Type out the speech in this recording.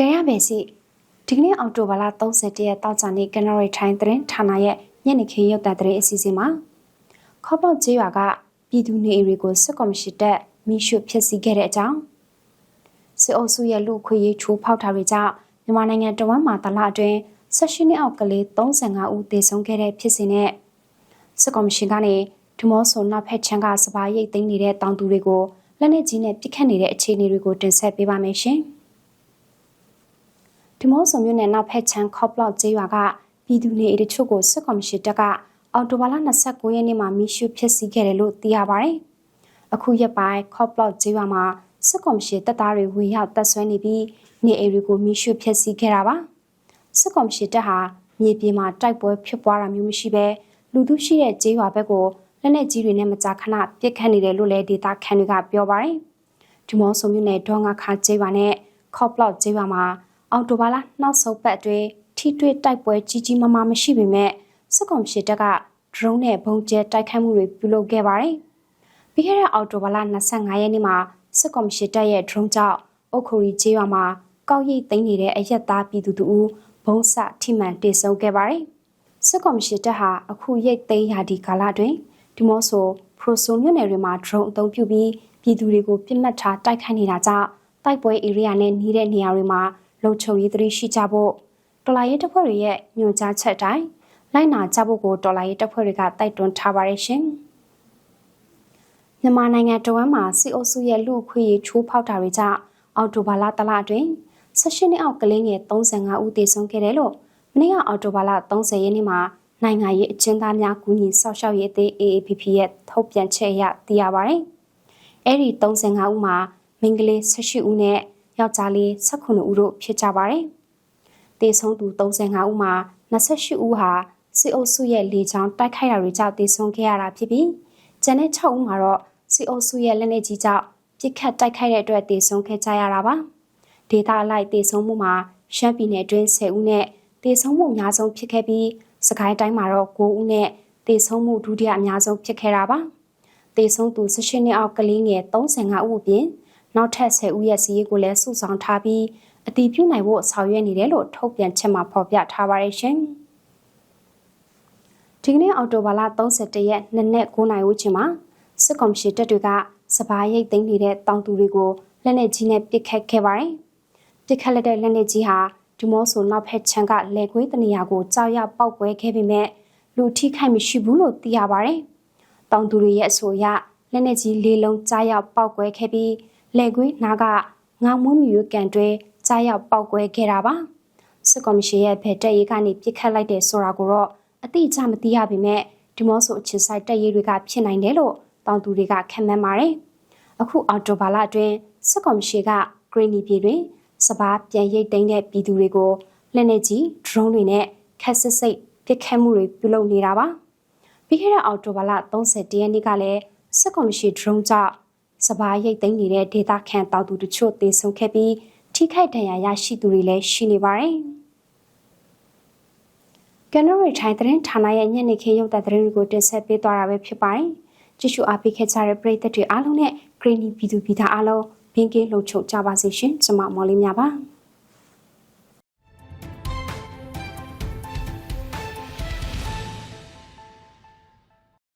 တဲရမယ်စီဒီကနေ့အောက်တိုဘာလ31ရက်တောက်ကြနေ့ကနရီထိုင်းသတင်းဌာနရဲ့ညနေခင်းရုပ်သံသတင်းအစီအစဉ်မှာခေါပလောက်ကျေးရွာကပြည်သူနေအိမ်တွေကိုစစ်ကော်မရှင်တပ်မိရှုဖျက်ဆီးခဲ့တဲ့အကြောင်းစစ်အုပ်စုရဲ့လူခွေရေးချိုးဖောက်တာတွေကြောင့်မြန်မာနိုင်ငံတဝမ်းမှာတလအတွင်းဆက်ရှိနှစ်အောက်ကလေး35ဦးသေဆုံးခဲ့တဲ့ဖြစ်စဉ်နဲ့စစ်ကော်မရှင်ကနေဒီမော့ဆိုနောက်ဖက်ချမ်းကစပါးရိတ်သိမ်းနေတဲ့တောင်သူတွေကိုလက်နက်ကြီးနဲ့ပစ်ခတ်နေတဲ့အခြေအနေတွေကိုတင်ဆက်ပေးပါမယ်ရှင်။ ဒီမော့ဆိုမြို့နယ်နောက်ဖက်ချမ်းခေါပလောက်ကျေးရွာကပြည်သူနေအိမ်တချို့ကိုစစ်ကော်မရှင်တပ်ကအော်တိုဘာလ29ရက်နေ့မှာမိရှုဖျက်ဆီးခဲ့တယ်လို့သိရပါတယ်။အခုရက်ပိုင်းခေါပလောက်ကျေးရွာမှာစစ်ကော်မရှင်တပ်သားတွေဝင်ရောက်တပ်ဆွဲနေပြီးနေအိမ်တွေကိုမိရှုဖျက်ဆီးခဲ့တာပါ။စစ်ကော်မရှင်တပ်ဟာမြေပြင်မှာတိုက်ပွဲဖြစ်ပွားတာမျိုးမရှိဘဲလူသူရှိတဲ့ကျေးရွာဘက်ကိုလက်နက်ကြီးတွေနဲ့မကြာခဏပစ်ခတ်နေတယ်လို့လည်းဒေတာခန်တွေကပြောပါတယ်။ဒီမော့ဆိုမြို့နယ်ဒေါငါခါကျေးရွာနဲ့ခေါပလောက်ကျေးရွာမှာ အော်တိုဘာလနောက်ဆုံးပတ်အတွင်းထိတွေ့တိုက်ပွဲကြီးကြီးမားမားမရှိပေမဲ့စစ်ကောင်စီတပ်ကဒရုန်းနဲ့ဘုံကျဲတိုက်ခိုက်မှုတွေပြုလုပ်ခဲ့ပါတယ်။ပြီးခဲ့တဲ့အော်တိုဘာလ25ရက်နေ့မှာစစ်ကောင်စီတပ်ရဲ့ဒရုန်းကြောင့်အုတ်ခိုရီကျေးရွာမှာကောက်ရိတ်သိမ်းနေတဲ့အရက်သားပြည်သူတို့ဘုံစထိမှန်တေဆုံးခဲ့ပါတယ်။စစ်ကောင်စီတပ်ဟာအခုရိတ်သိမ်းရာဒီကာလတွင်ဒီမော့ဆိုပရိုဆိုမြို့နယ်တွေမှာဒရုန်းအသုံးပြုပြီးပြည်သူတွေကိုပြစ်မှတ်ထားတိုက်ခိုက်နေတာကြောင့်တိုက်ပွဲဧရိယာနဲ့နှီးတဲ့နေရာတွေမှာ လုံခြုံရေးသတိရှိကြဖို့တော်လာရေးတပ်ဖွဲ့တွေရဲ့ညွှန်ကြားချက်တိုင်းလိုက်နာကြဖို့ကိုတော်လာရေးတပ်ဖွဲ့တွေကတိုက်တွန်းထားပါတယ်ရှင်။မြန်မာနိုင်ငံတဝမ်းမှာစီအိုစုရဲ့လူအခွင့်အရေးချိုးဖောက်တာတွေကြောင့်အော်တိုဘာလတလအတွင်း16နှစ်အောက်ကလေးငယ်35ဦးသေဆုံးခဲ့တယ်လို့မနေ့ကအော်တိုဘာလ30ရက်နေ့မှာနိုင်ငံရေးအကျဉ်းသားများကူညီဆောက်ရှောက်ရေးအသင်း AAPP ရဲ့ထုတ်ပြန်ချက်အရသိရပါတယ်။အဲ့ဒီ35ဦးမှာမိန်းကလေး18ဦးနဲ့ ယောက်ျားလေး18ဦးတို့ဖြစ်ကြပါတယ်။တေဆုံးသူ35ဦးမှာ28ဦးဟာစစ်အုပ်စုရဲ့လေကြောင်းတိုက်ခိုက်တာတွေကြောင့်တေဆုံးခဲ့ရတာဖြစ်ပြီးကျန်တဲ့6ဦးမှာတော့စစ်အုပ်စုရဲ့လက်နက်ကြီးကြောင့်ပြစ်ခတ်တိုက်ခိုက်တဲ့အတွက်တေဆုံးခဲ့ကြရတာပါ။ဒေတာလိုက်တေဆုံးမှုမှာရှမ်းပြည်နယ်အတွင်း10ဦးနဲ့တေဆုံးမှုအများဆုံးဖြစ်ခဲ့ပြီးစကိုင်းတိုင်းမှာတော့9ဦးနဲ့တေဆုံးမှုဒုတိယအများဆုံးဖြစ်ခဲ့တာပါ။တေဆုံးသူ18နှစ်အောက်ကလေးငယ်35ဦးအပြင် နောက်ထပ်10ဦးရဲ့စီးရီးကိုလည်းစုဆောင်ထားပြီးအတည်ပြုနိုင်ဖို့ဆောင်ရွက်နေတယ်လို့ထုတ်ပြန်ချက်မှာဖော်ပြထားပါတယ်ရှင်။ဒီကနေ့အော်တိုဘာလ31ရက်နေ့နက်9:00နာရီဝန်းကျင်မှာစစ်ကောင်စီတပ်တွေကစပားရိတ်သိမ်းနေတဲ့တောင်သူတွေကိုလက်နက်ကြီးနဲ့ပစ်ခတ်ခဲ့ပါတယ်။ပစ်ခတ်လက်တဲ့လက်နက်ကြီးဟာဒီမော့ဆိုနောက်ဖက်ချမ်းကလေခွေးတနေရာကိုကြောက်ရပောက်ကွဲခဲ့ပေမဲ့လူထိခိုက်မရှိဘူးလို့သိရပါတယ်။တောင်သူတွေရဲ့အဆိုအရလက်နက်ကြီးလေးလုံးကြားရောက်ပောက်ကွဲခဲ့ပြီး လက်ကွေးနားကငောင်မွေးမြူကန်တွဲကြားရောက်ပောက်ကွဲခဲ့တာပါစစ်ကော်မရှင်ရဲ့ဗက်တက်ရေးကနေပြစ်ခတ်လိုက်တဲ့ဆိုတာကိုတော့အတိအကျမသိရပေမဲ့ဒီမော့ဆိုအခြေဆိုင်တက်ရေးတွေကဖြစ်နိုင်တယ်လို့တောင်သူတွေကခံမှန်းပါတယ်အခုအော်တိုဘာလအတွင်းစစ်ကော်မရှင်ကဂရင်းနီပြည်တွင်စပားပြန်ရိတ်သိမ်းတဲ့ပြည်သူတွေကိုလက်နက်ကြီး drone တွေနဲ့ခက်ဆစ်စိတ်ပစ်ခတ်မှုတွေပြုလုပ်နေတာပါပြီးခဲ့တဲ့အော်တိုဘာလ31ရက်နေ့ကလည်းစစ်ကော်မရှင် drone ကြောင့် စပားရိတ်သိမ်းနေတဲ့ဒေတာခန့်တောက်သူတချို့သေဆုံးခဲ့ပြီးထိခိုက်ဒဏ်ရာရရှိသူတွေလည်းရှိနေပါတယ်။ကနရီထိုင်သတင်းဌာနရဲ့ညနေခင်းရုပ်သံသတင်းတွေကိုတင်ဆက်ပေးသွားတာပဲဖြစ်ပါတယ်။ကြည့်ရှုအားပေးခဲ့ကြတဲ့ပရိသတ်တွေအားလုံးနဲ့ဂရင်းနီပြည်သူပြည်သားအားလုံးဘင်းကင်းလုံခြုံကြပါစေရှင်။ကျွန်မမော်လေးများပါ။